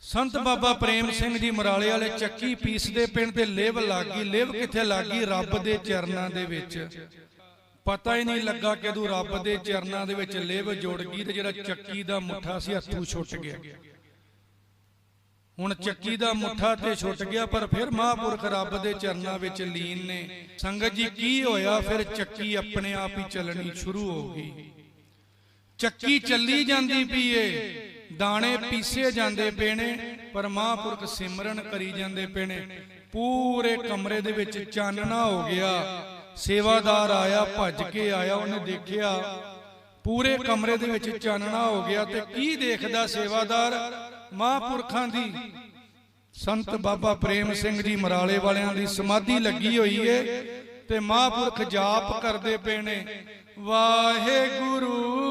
ਸੰਤ ਬਾਬਾ ਪ੍ਰੇਮ ਸਿੰਘ ਜੀ ਮਰਾਲੇ ਵਾਲੇ ਚੱਕੀ ਪੀਸਦੇ ਪਿੰਡ ਤੇ ਲਿਵ ਲੱਗੀ ਲਿਵ ਕਿੱਥੇ ਲੱਗੀ ਰੱਬ ਦੇ ਚਰਨਾਂ ਦੇ ਵਿੱਚ। ਪਤਾ ਹੀ ਨਹੀਂ ਲੱਗਾ ਕਦੋਂ ਰੱਬ ਦੇ ਚਰਨਾਂ ਦੇ ਵਿੱਚ ਲਿਵ ਜੁੜ ਗਈ ਤੇ ਜਿਹੜਾ ਚੱਕੀ ਦਾ ਮੁੱਠਾ ਸੀ ਹੱਥੋਂ ਛੁੱਟ ਗਿਆ। ਹੁਣ ਚੱਕੀ ਦਾ ਮੁੱਠਾ ਤੇ ਛੁੱਟ ਗਿਆ ਪਰ ਫਿਰ ਮਹਾਂਪੁਰਖ ਰੱਬ ਦੇ ਚਰਨਾਂ ਵਿੱਚ ਲੀਨ ਨੇ। ਸੰਗਤ ਜੀ ਕੀ ਹੋਇਆ ਫਿਰ ਚੱਕੀ ਆਪਣੇ ਆਪ ਹੀ ਚੱਲਣੀ ਸ਼ੁਰੂ ਹੋ ਗਈ। ਚੱਕੀ ਚੱਲੀ ਜਾਂਦੀ ਪੀਏ ਦਾਣੇ ਪੀਸੇ ਜਾਂਦੇ ਪਏ ਨੇ ਪਰ ਮਹਾਂਪੁਰਖ ਸਿਮਰਨ ਕਰੀ ਜਾਂਦੇ ਪਏ ਨੇ। ਪੂਰੇ ਕਮਰੇ ਦੇ ਵਿੱਚ ਚਾਨਣਾ ਹੋ ਗਿਆ। ਸੇਵਾਦਾਰ ਆਇਆ, ਭੱਜ ਕੇ ਆਇਆ, ਉਹਨੇ ਦੇਖਿਆ, ਪੂਰੇ ਕਮਰੇ ਦੇ ਵਿੱਚ ਚਾਨਣਾ ਹੋ ਗਿਆ ਤੇ ਕੀ ਦੇਖਦਾ ਸੇਵਾਦਾਰ? ਮਹਾਂਪੁਰਖਾਂ ਦੀ। ਸੰਤ ਬਾਬਾ ਪ੍ਰੇਮ ਸਿੰਘ ਜੀ ਮਰਾਲੇ ਵਾਲਿਆਂ ਦੀ ਸਮਾਧੀ ਲੱਗੀ ਹੋਈ ਏ ਤੇ ਮਹਾਂਪੁਰਖ ਜਾਪ ਕਰਦੇ ਪਏ ਨੇ। ਵਾਹਿਗੁਰੂ ਵਾਹਿਗੁਰੂ